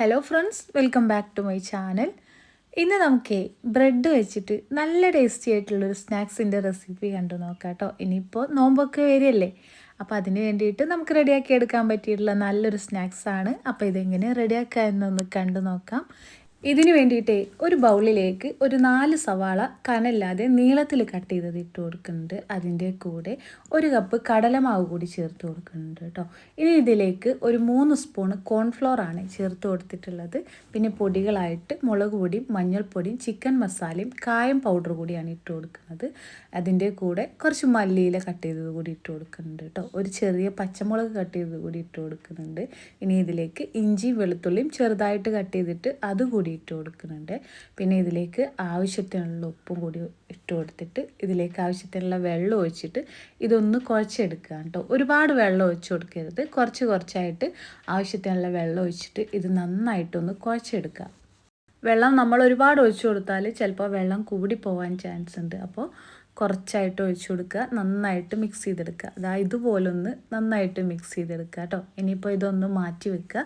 Hello friends welcome back to my channel ഇന്ന് നമുക്ക് bread വെച്ചിട്ട് നല്ല ടേസ്റ്റി ആയിട്ടുള്ളൊരു സ്നാക്സിന്റെ റെസിപ്പി കണ്ടു നോക്കാം കേട്ടോ ഇനിയിപ്പോൾ നോമ്പൊക്കെ വരികയല്ലേ? അപ്പോൾ അതിന് വേണ്ടിയിട്ട് നമുക്ക് റെഡിയാക്കി എടുക്കാൻ പറ്റിയിട്ടുള്ള നല്ലൊരു സ്നാക്സാണ് അപ്പോൾ ഇതെങ്ങനെ റെഡിയാക്കുക എന്നൊന്ന് കണ്ടു നോക്കാം. ഇതിന് വേണ്ടിയിട്ട് ഒരു ബൗളിലേക്ക് ഒരു നാല് സവാള കനല്ലാതെ നീളത്തിൽ കട്ട് ചെയ്തത് ഇട്ട് കൊടുക്കുന്നുണ്ട്. അതിന്റെ കൂടെ ഒരു കപ്പ് കടലമാവ് കൂടി ചേർത്ത് കൊടുക്കുന്നുണ്ട് കേട്ടോ. ഇനി ഇതിലേക്ക് ഒരു മൂന്ന് സ്പൂൺ കോൺഫ്ലോർ ആണ് ചേർത്ത് കൊടുത്തിട്ടുള്ളത്. പിന്നെ പൊടികളായിട്ട് മുളക് പൊടിയും മഞ്ഞൾപ്പൊടിയും ചിക്കൻ മസാലയും കായം പൗഡർ കൂടിയാണ് ഇട്ട് കൊടുക്കുന്നത്. അതിന്റെ കൂടെ കുറച്ച് മല്ലിയില കട്ട് ചെയ്തത് കൂടി ഇട്ട് കൊടുക്കുന്നുണ്ട് കേട്ടോ. ഒരു ചെറിയ പച്ചമുളക് കട്ട് ചെയ്തത് കൂടി ഇട്ട് കൊടുക്കുന്നുണ്ട്. ഇനി ഇതിലേക്ക് ഇഞ്ചി വെളുത്തുള്ളിയും ചെറുതായിട്ട് കട്ട് ചെയ്തിട്ട് അതുകൂടി കൂടി ഇട്ട് കൊടുക്കുന്നുണ്ട്. പിന്നെ ഇതിലേക്ക് ആവശ്യത്തിനുള്ള ഉപ്പും കൂടി ഇട്ട് കൊടുത്തിട്ട് ഇതിലേക്ക് ആവശ്യത്തിനുള്ള വെള്ളം ഒഴിച്ചിട്ട് ഇതൊന്ന് കുഴച്ചെടുക്കുക കേട്ടോ. ഒരുപാട് വെള്ളം ഒഴിച്ച് കൊടുക്കരുത്. കുറച്ച് കുറച്ചായിട്ട് ആവശ്യത്തിനുള്ള വെള്ളം ഒഴിച്ചിട്ട് ഇത് നന്നായിട്ടൊന്ന് കുഴച്ചെടുക്കുക. വെള്ളം നമ്മൾ ഒരുപാട് ഒഴിച്ചു കൊടുത്താൽ ചിലപ്പോൾ വെള്ളം കൂടി പോകാൻ ചാൻസ് ഉണ്ട്. അപ്പോൾ കുറച്ചായിട്ട് ഒഴിച്ചു കൊടുക്കുക. നന്നായിട്ട് മിക്സ് ചെയ്തെടുക്കുക. അതായത് ഇതുപോലൊന്ന് നന്നായിട്ട് മിക്സ് ചെയ്തെടുക്കുക കേട്ടോ. ഇനിയിപ്പോൾ ഇതൊന്ന് മാറ്റി വെക്കുക.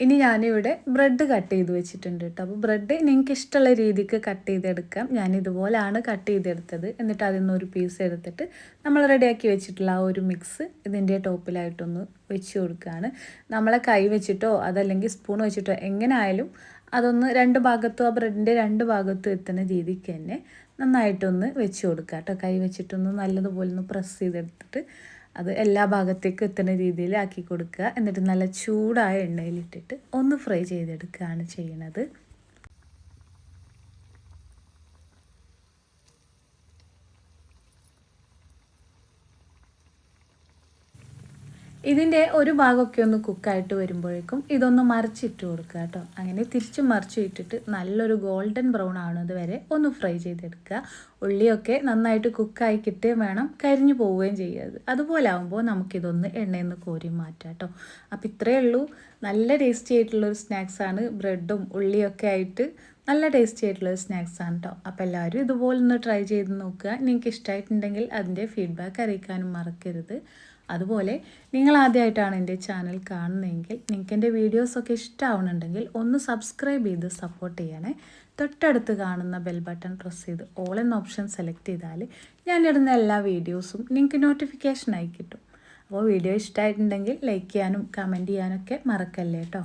ഇനി ഞാനിവിടെ ബ്രെഡ് കട്ട് ചെയ്ത് വെച്ചിട്ടുണ്ട് കേട്ടോ. അപ്പോൾ ബ്രെഡ് നിങ്ങൾക്ക് ഇഷ്ടമുള്ള രീതിക്ക് കട്ട് ചെയ്തെടുക്കാം. ഞാൻ ഇതുപോലെയാണ് കട്ട് ചെയ്തെടുത്തത്. എന്നിട്ട് അതിൽ നിന്ന് ഒരു പീസ് എടുത്തിട്ട് നമ്മൾ റെഡിയാക്കി വെച്ചിട്ടുള്ള ആ ഒരു മിക്സ് ഇതിന്റെ ടോപ്പിലായിട്ടൊന്ന് വെച്ച് കൊടുക്കുകയാണ്. നമ്മളെ കൈ വെച്ചിട്ടോ അതല്ലെങ്കിൽ സ്പൂൺ വെച്ചിട്ടോ എങ്ങനെ ആയാലും അതൊന്ന് രണ്ട് ഭാഗത്തും ആ ബ്രെഡിന്റെ രണ്ട് ഭാഗത്തും എത്തുന്ന രീതിക്ക് തന്നെ നന്നായിട്ടൊന്ന് വെച്ച് കൊടുക്കുക കേട്ടോ. കൈ വെച്ചിട്ടൊന്ന് നല്ലതുപോലെ ഒന്ന് പ്രസ് ചെയ്തെടുത്തിട്ട് അത് എല്ലാ ഭാഗത്തേക്കും എത്തുന്ന രീതിയിൽ ആക്കി കൊടുക്കുക. എന്നിട്ട് നല്ല ചൂടായ എണ്ണയിലിട്ടിട്ട് ഒന്ന് ഫ്രൈ ചെയ്തെടുക്കുകയാണ് ചെയ്യുന്നത്. ഇതിന്റെ ഒരു ഭാഗമൊക്കെ ഒന്ന് കുക്കായിട്ട് വരുമ്പോഴേക്കും ഇതൊന്ന് മറിച്ചിട്ട് കൊടുക്കുക കേട്ടോ. അങ്ങനെ തിരിച്ച് മറിച്ച് ഇട്ടിട്ട് നല്ലൊരു ഗോൾഡൻ ബ്രൗൺ ആവുന്നത് വരെ ഒന്ന് ഫ്രൈ ചെയ്തെടുക്കുക. ഉള്ളിയൊക്കെ നന്നായിട്ട് കുക്കായി കിട്ടുകയും വേണം കരിഞ്ഞു പോവുകയും ചെയ്യരുത് അതുപോലെ ആകുമ്പോൾ നമുക്കിതൊന്ന് എണ്ണയിൽ നിന്ന് കോരി മാറ്റാം കേട്ടോ. അപ്പോൾ ഇത്രയേ ഉള്ളൂ. നല്ല ടേസ്റ്റി ആയിട്ടുള്ളൊരു സ്നാക്സാണ് ബ്രെഡും ഉള്ളിയൊക്കെ ആയിട്ട് നല്ല ടേസ്റ്റി ആയിട്ടുള്ള സ്നാക്സ് ആണ് കേട്ടോ അപ്പോൾ എല്ലാവരും ഇതുപോലെ ഒന്ന് ട്രൈ ചെയ്ത് നോക്കുക. നിങ്ങൾക്ക് ഇഷ്ടമായിട്ടുണ്ടെങ്കിൽ അതിന്റെ ഫീഡ്ബാക്ക് അറിയിക്കാനും മറക്കരുത്. അതുപോലെ നിങ്ങൾ ആദ്യമായിട്ടാണ് എന്റെ ചാനൽ കാണുന്നതെങ്കിൽ നിങ്ങൾക്ക് എന്റെ വീഡിയോസൊക്കെ ഇഷ്ടമാവുന്നുണ്ടെങ്കിൽ ഒന്ന് സബ്സ്ക്രൈബ് ചെയ്ത് സപ്പോർട്ട് ചെയ്യണേ. തൊട്ടടുത്ത് കാണുന്ന ബെൽ ബട്ടൺ പ്രസ് ചെയ്ത് ഓൾ എന്ന ഓപ്ഷൻ സെലക്ട് ചെയ്താൽ ഞാനിടുന്ന എല്ലാ വീഡിയോസും നിങ്ങൾക്ക് നോട്ടിഫിക്കേഷനായി കിട്ടും. അപ്പോൾ വീഡിയോ ഇഷ്ടമായിട്ടുണ്ടെങ്കിൽ ലൈക്ക് ചെയ്യാനും കമന്റ് ചെയ്യാനൊക്കെ മറക്കല്ലേ കേട്ടോ